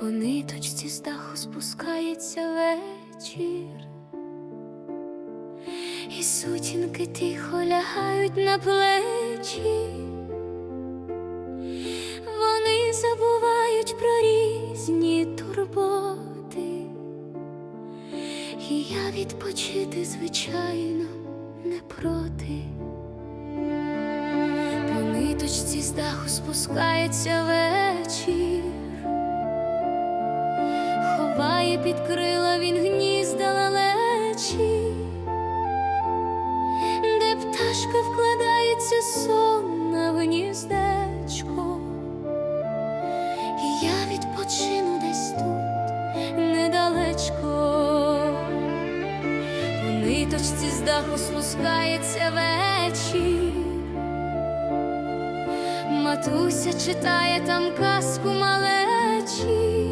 По ниточці з даху спускається вечір, і сутінки тихо лягають на плечі, вони забувають про різні турботи, і я відпочити, звичайно, не проти. Спускається вечір, ховає під крила він гнізда лелечі, де пташка вкладається сонна в гніздечко, і я відпочину десь тут недалечко. У ниточці з даху спускається вечір. Матуся читає там казку малечі,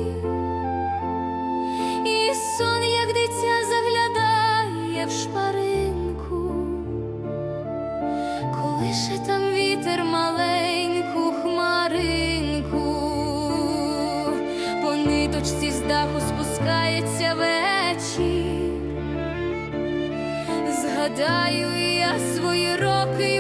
і сон, як дитя, заглядає в шпаринку, колише там вітер маленьку хмаринку, по ниточці з даху спускається вечір. Згадаю я свої роки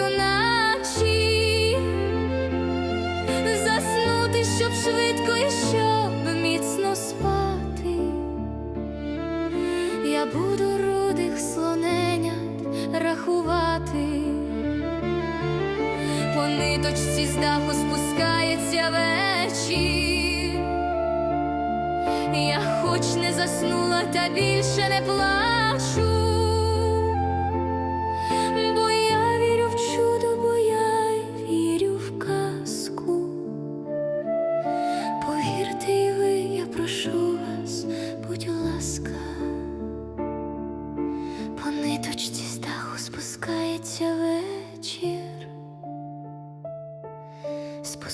Буду рудих слоненят рахувати, по ниточці з даху спускається вечір. Я хоч не заснула, та більше не плачу.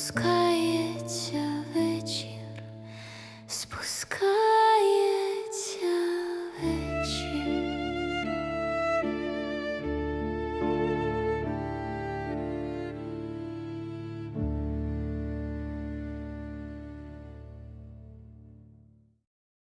Sky.